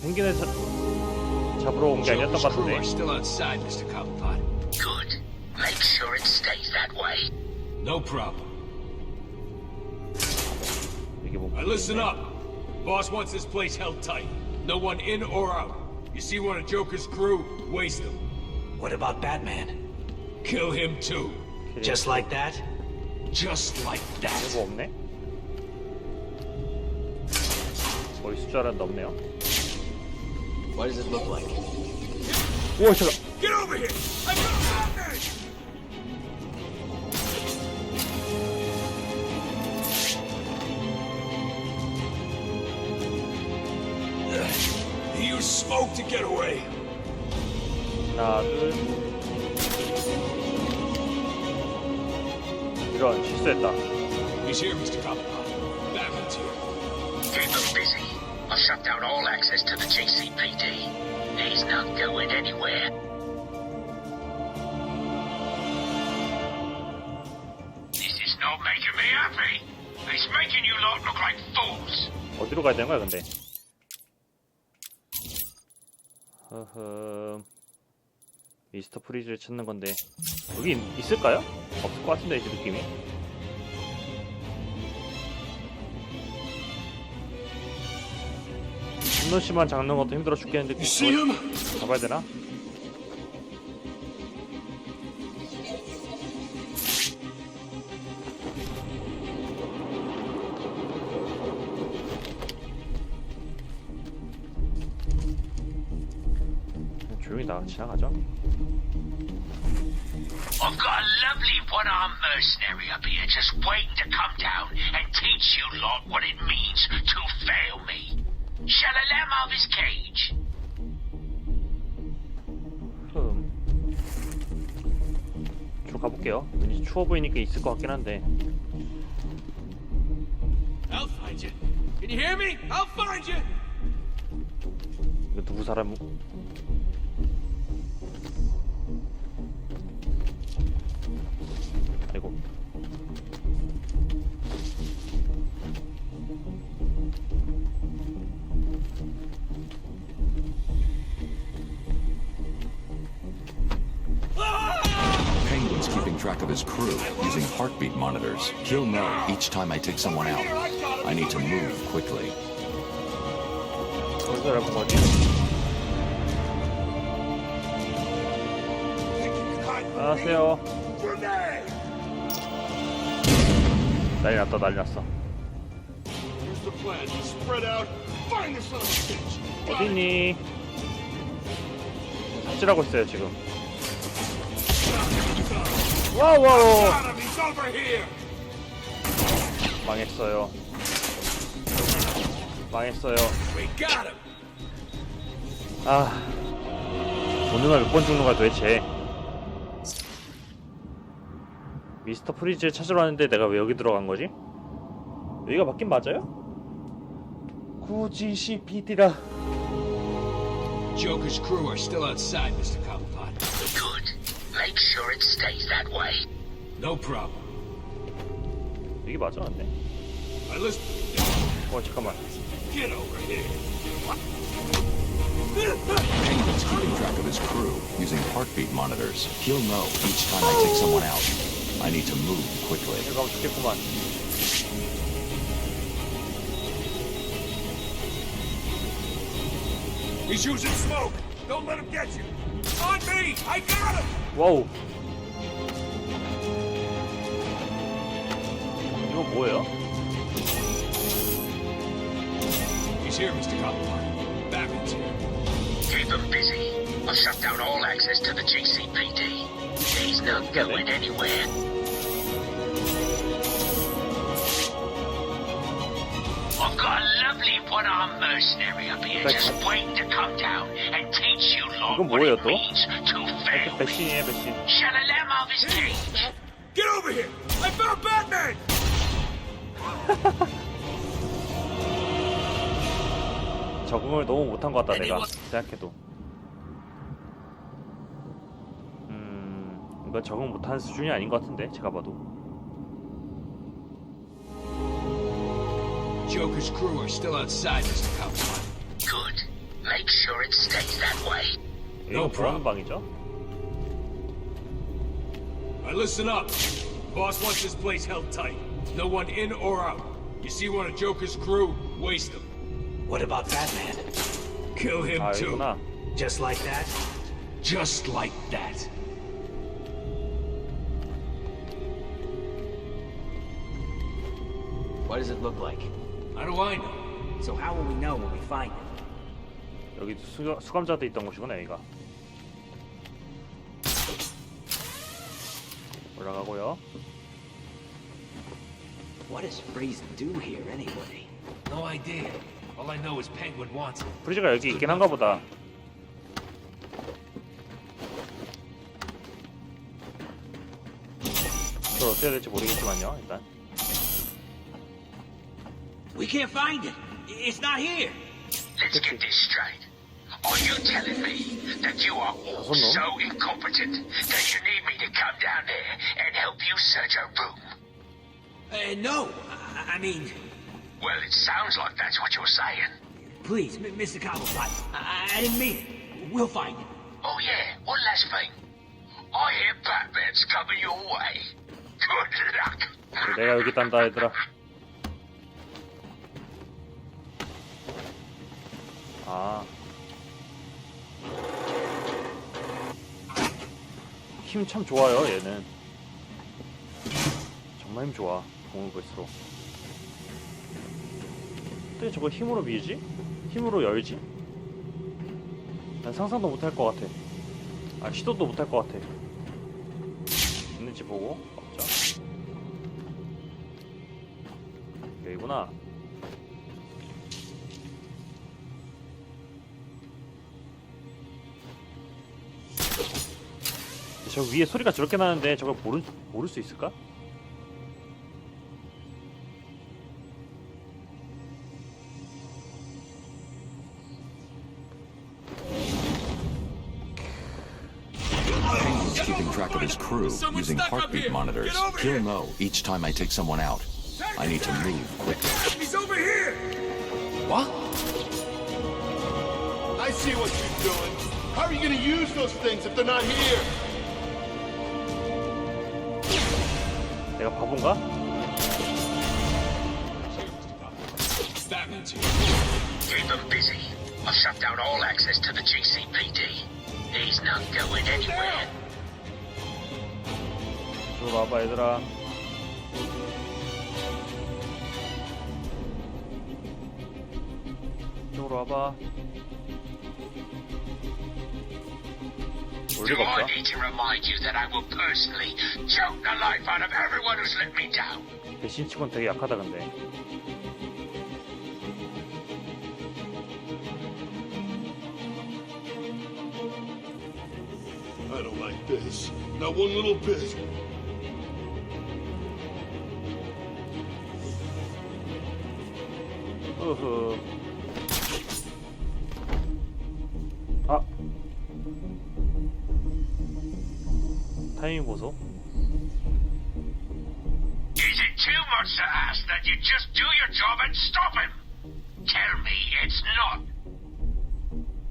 펭귄을 찾, 잡으러 아니었던 것 같은데. still outside, Mr. Cobblepot. Good. Make sure it stays that way. No problem. 이게 뭐? listen up. Boss wants this place held tight. No one in or out. You see one of Joker's crew, waste them. What about Batman? Kill him too. Just like that? Just like that. 머리 숫자라도 없네요. What does it look like? What the? Get over here! I'm not back! He used smoke to get away. Not. Good. Go on, she's dead He's here, Mr. Commandant. shut down all access to the JCPD. He's not going anywhere. This is not making me happy. It's making you lot look like fools. 어디로 가야 되는 거야, 근데? 허허... 미스터 프리즈를 찾는 건데 여기 있을까요? 없을 것 같은데 이제 느낌이 놈씨만 잡는 것도 힘들어 죽겠는데 그걸 잡아야 되나? 조용히 나 지나가자. I've got a lovely one-armed mercenary up here just waiting to come down and teach you lot what it 가볼게요. 왠지 추워 보이니까 있을 것 같긴 한데. I'll find you. Can you hear me? I'll find you. 이거 누구 사람 of his crew using heartbeat monitors. He'll know each time I take someone out. I need to move quickly. 안녕하세요. 난리 났다, 난리 났어. 어디니? 삽질하고 있어요, 지금. 와우 망했어요 망했어요 아 오늘날 몇번 죽는 거야 도대체 미스터 프리즈를 찾으러 왔는데 내가 왜 여기 들어간 거지? 여기가 맞긴 맞아요? 굳이 CPD라 Joker's crew are still outside, Mr. Cobblepot. Good. make sure it stays that way. No problem. 이게 맞아 안 돼? I listen. on. 잠깐만. Get over here. Change is keeping track of his crew using heartbeat monitors. He'll know each time I take someone out. I need to move quickly. He's using smoke. Don't let him get you. On me! I got him! Whoa. He's here, Mr. Cobblepot. Batman's here. Keep him busy. I'll shut down all access to the GCPD. She's not going anywhere. I've got a lovely one-armed mercenary up here Thanks. just waiting to come down 이건 뭐예요 또? 이렇게 배신이에요 배신 Get over here! I found Batman! 적응을 너무 못한 것 같다 내가 생각해도 음... 이건 적응 못한 수준이 아닌 것 같은데 제가 봐도 Joker's crew are still outside, Mr. Cops. Good. Make sure it stays that way. No problem. I listen up. Boss wants this place held tight. No one in or out. You see one of Joker's crew, waste them. What about Batman? Kill him 아, too. Just like that? Just like that. What does it look like? How do I know? So how will we know when we find it? 여기 수감, 수감자도 있던 곳이구나, 여기가. 돌아가고요. What does Brazen do here anyway? No idea. All I know is Penguin wants it. 브리즈가 여기 있긴 한가 보다. 그걸 어떻게 해야 될지 모르겠지만요. 일단 We can't find it. It's not here. Let's get this straight. Are you telling me that you are all uh, so incompetent that you need me to come down there and help you search a room? Uh, no, I, I mean... Well, it sounds like that's what you're saying. Please, M Mr. Cobblepot, I, I didn't mean it. We'll find it. Oh yeah, one last thing. I hear Batman's coming your way. Good luck. Mitä käykin tän taitoa? Aa. 힘참 좋아요 얘는 정말 힘 좋아 공을 볼수록 근데 저거 힘으로 밀지? 힘으로 열지? 난 상상도 못할 것 같아 아 시도도 못할 것 같아 있는지 보고 없죠 여기구나 저 위에 소리가 저렇게 나는데 저걸 모른, 모를 수 있을까? keeping track of his crew using heartbeat monitors. He'll know each time I take someone out. I need to move quickly. He's over here! What? I see what you're doing. How are you going to use those things if they're not here? 내가 바본가? Keep them busy. I've shut down all access to the GCPD. He's not going anywhere. 이리 와봐 얘들아. 이쪽으로 와봐. do I need to remind you that I will personally choke the life out of everyone who's let me down? 배신치곤 되게 약하다 근데. I don't like this. Not one little bit. Uh-huh. 타이밍 보소. Is it too much to ask that you just do your job and stop him? Tell me it's not.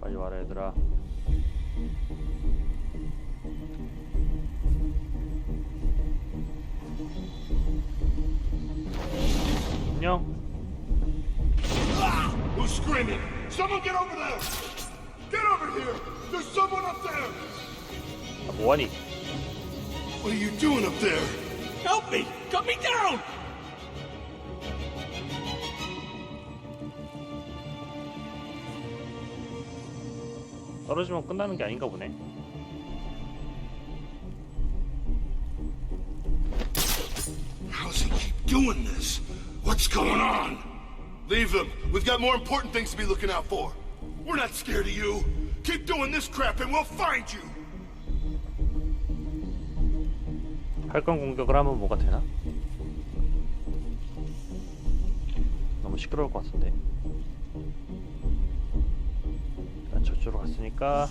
빨리 와라 얘들아. 안녕. Who's screaming? Someone get over there! Get over here! There's someone up there! 뭐하니? What are you doing up there? Help me! Cut me down! 떨어지면 끝나는 게 아닌가 보네. How's he keep doing this? What's going on? Leave them. We've got more important things to be looking out for. We're not scared of you. Keep doing this crap and we'll find you. 팔건 공격을 하면 뭐가 되나? 너무 시끄러울 것 같은데 일단 저쪽으로 갔으니까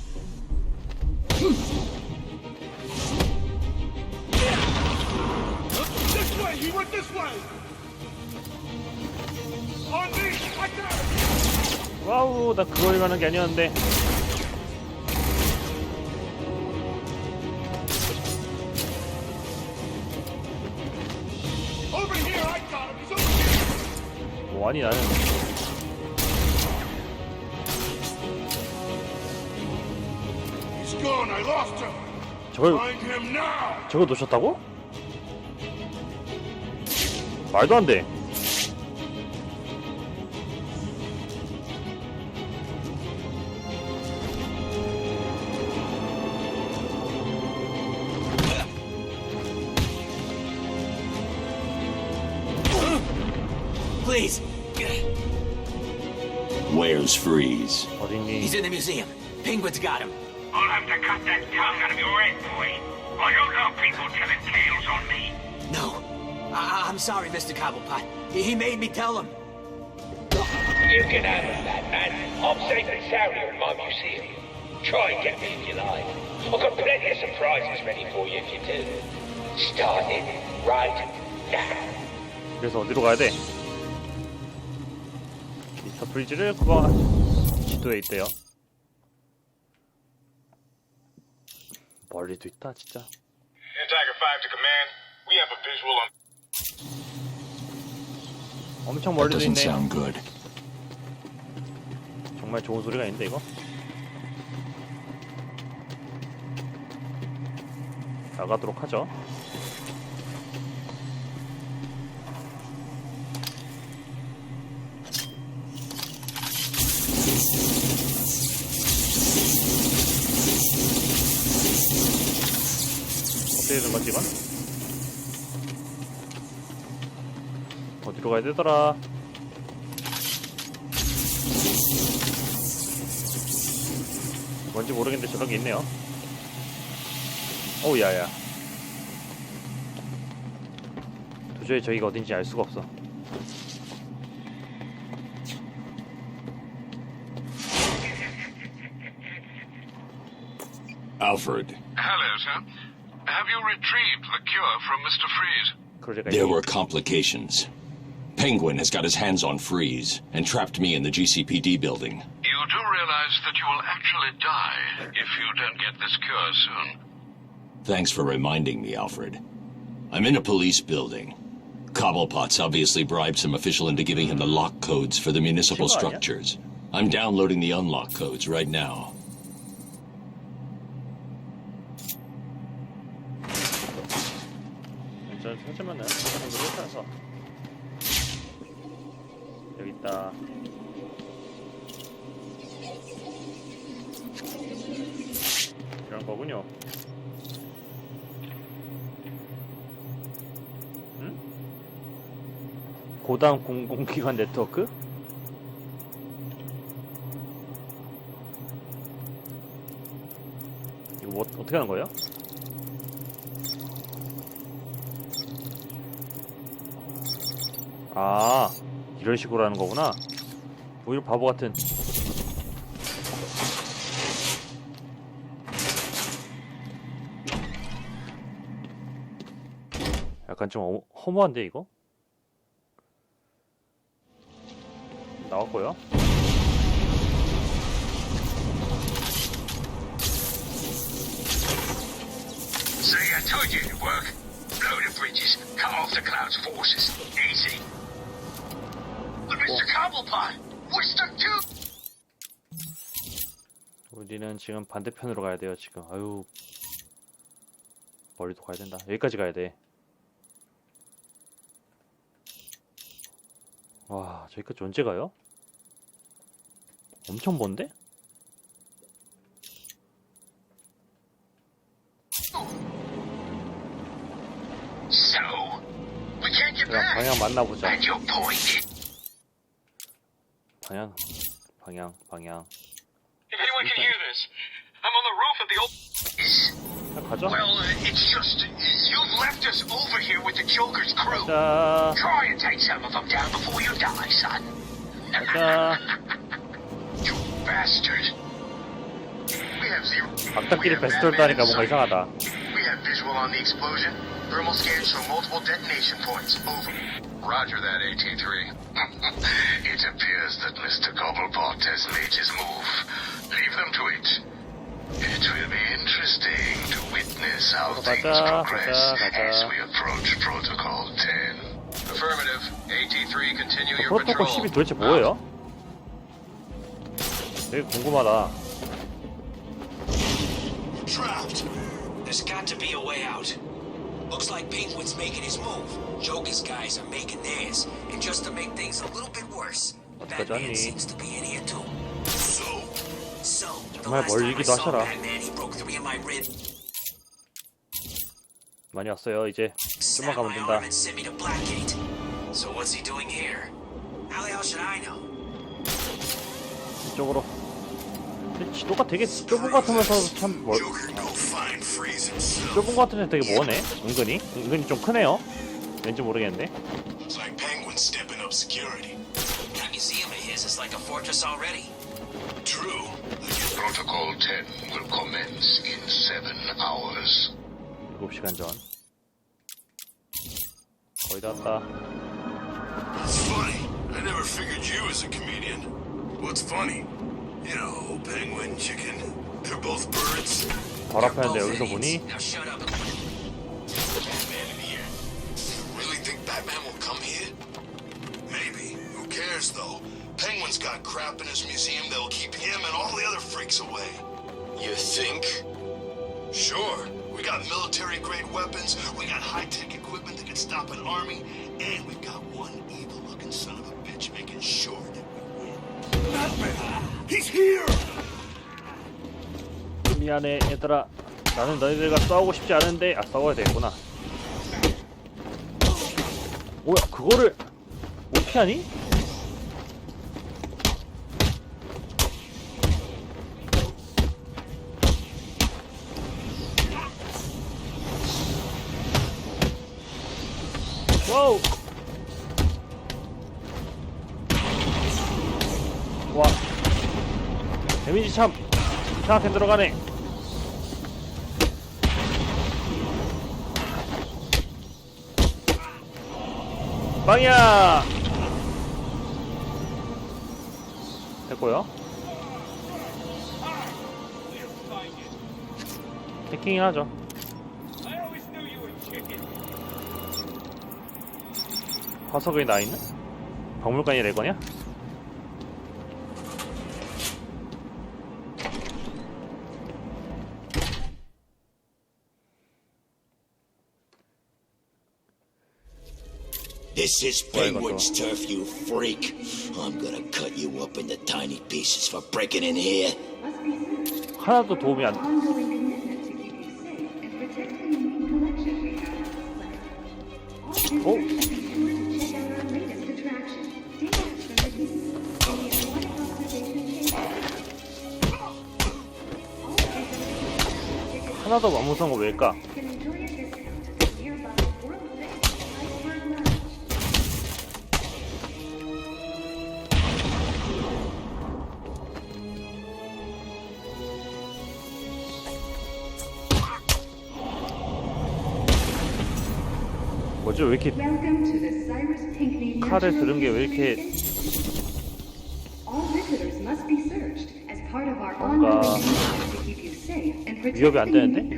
와우 나 그걸 가는 게 아니었는데 어 아니 나는 저걸 저걸 놓쳤다고? 말도 안 돼. freeze. What do you need? He's in the museum. Penguin's got him. I'll have to cut that tongue out of your head, boy. I don't know people telling tales on me. No. I- am sorry, Mr. Cobblepot. He, he made me tell him. You can have him, that, man. I'm safe and sound here in my museum. Try and get me if you like. I've got plenty of surprises ready for you if you do. Start it right now. 그래서 어디로 가야 돼? 자, 브지를 쿠바 지도에 있대요. 멀리도 있다 진짜. 엄청 멀리도 있네. 정말 좋은 소리가 있는데 이거? 나가도록 하죠. 되는 거지만 어디로 가야 되더라 뭔지 모르겠는데 저런 게 있네요 어우 야야 도저히 저기가 어딘지 알 수가 없어 Alfred. Hello, sir. you retrieved the cure from Mr. Freeze? There were complications. Penguin has got his hands on Freeze and trapped me in the GCPD building. You do realize that you will actually die if you don't get this cure soon. Thanks for reminding me, Alfred. I'm in a police building. Cobblepot's obviously bribed some official into giving him the lock codes for the municipal structures. I'm downloading the unlock codes right now. 5단 공공기관 네트워크? 이거 뭐, 어떻게 하는 거예요? 아, 이런 식으로 하는 거구나. 오히려 뭐, 바보 같은. 약간 좀 허무한데, 이거? 나왔고요. See, I told you it'd work. Blow the bridges, cut off the cloud's forces. Easy. But Mr. Cobblepot, we're stuck too. 우리는 지금 반대편으로 가야 돼요. 지금 아유 멀리도 가야 된다. 여기까지 가야 돼. 와 저기까지 언제 가요? 엄청 먼데? 그냥 방향 만나보자. 방향, 방향, 방향. 가자. Well, it's just you've left us over here with the Joker's crew. Try and take some of them down before you die, son. 가자. bastard. We have zero. 앞다끼를 ah, We have visual on the explosion. Thermal scans show multiple detonation points. Over. Roger that, AT-3. it appears that Mr. Cobblepot has made his move. Leave them to it. It will be interesting to witness how things progress as we approach Protocol 10. Affirmative. AT-3, continue your patrol. 프로토콜 10이 도대체 되게 궁금하다. Trapped. There's got to be a way out. Looks like Penguin's making his move. Joker's guys are making theirs. And just to make things a little bit worse, Batman seems to be in here too. So, so the last time I saw Batman, he broke three of my ribs, 많이 왔어요. 이제 좀만 가면 된다. So what's he doing here? How the hell should I know? 이쪽으로. 지도가 되게 좁은 것 같으면서 참 멀. 좁은 것 같은데 되게 머네. 은근히 은근히 좀 크네요. 왠지 모르겠는데. Protocol 10 will commence in 7 hours. 7시간 전. 거의 다 왔다. It's funny. I never figured you as a comedian. What's funny? You know, penguin, chicken. They're both birds. 바라파는데 여기서 보니 Who cares though? Penguin's got crap in his museum that'll keep him and all the other freaks away. You think? Sure. We got military grade weapons, we got high tech equipment that can stop an army, and we've got one evil looking son of a bitch making sure that we win. Batman! 미안해 얘들아 나는 너희들과 싸우고 싶지 않은데 아 싸워야 되겠구나 뭐야 그거를 못 피하니? 참이상하 들어가네 빵이야 됐고요 해킹이 하죠 화석이 나있나? 박물관이 레거냐? This is Penguin's turf, you freak. I'm gonna cut you up into tiny pieces for breaking in here. 하나도 도움이 안. 어? 하나도 안 무서운 거 왜일까? 아주 왜 이렇게 칼을 들은 게 이렇게 뭔가 위협이 안 되는데?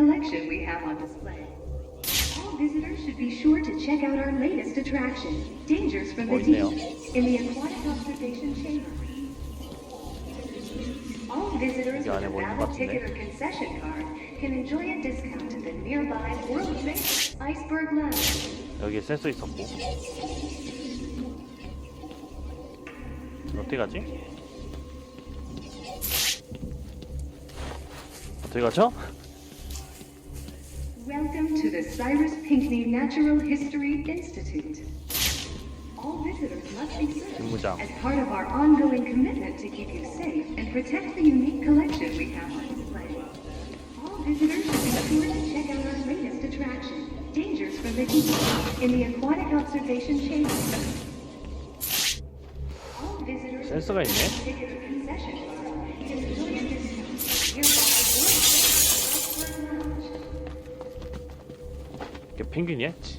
visitors should be sure to check out our latest attraction, Dangers from the Deep, in the Aquatic Observation Chamber. All visitors have a ticket or concession card can enjoy a discount at the nearby World Famous Iceberg Lounge. 여기에 센서 있었고 어떻게 가지? 어떻게 가죠? Welcome to the Cyrus Pinkney Natural History Institute. All visitors must be served as part of our ongoing commitment to keep you safe and protect the unique collection we have on display. All visitors should be sure to check out our latest attraction for in the aquatic observation chamber. All visitors 센서가 있네. tickets 펭귄이야? 치.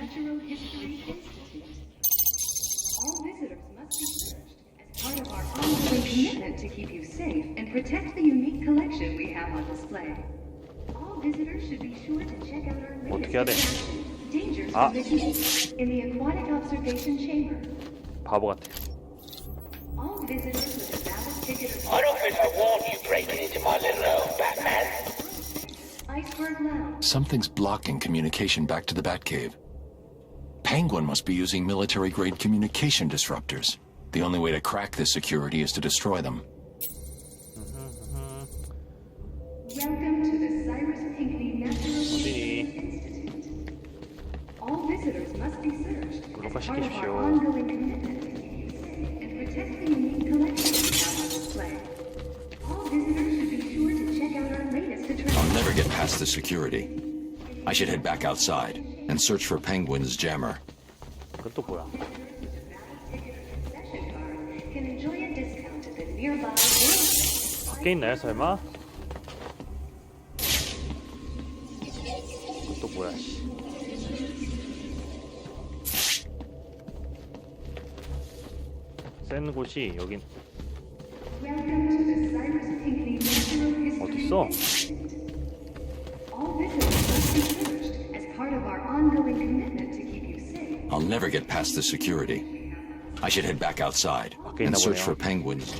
Natural History Institute. All visitors must be searched as part of our ongoing commitment to keep you safe and protect the unique collection we have on display. All visitors should be sure to check out our latest attraction, Dangers ah. the Deep, in the Aquatic Observation Chamber. 바보 같아. All visitors with a valid ticket or... On office, I warned you breaking into my little home, Batman. Something's blocking communication back to the Batcave. Penguin must be using military-grade communication disruptors. The only way to crack this security is to destroy them. Welcome to the Cyrus Pinckney National Institute. All visitors must be searched as part of our ongoing commitment to and protect the unique collection All visitors should be sure to check out our latest attractions. I'll never get past the security. I should head back outside. and search for Penguin's jammer. 그건 또 뭐야? 밖에 있나요, 설마? 또 뭐야? 씨. 센 곳이 여긴 어딨어? I'll never get past the security. I should head back outside and search for penguins.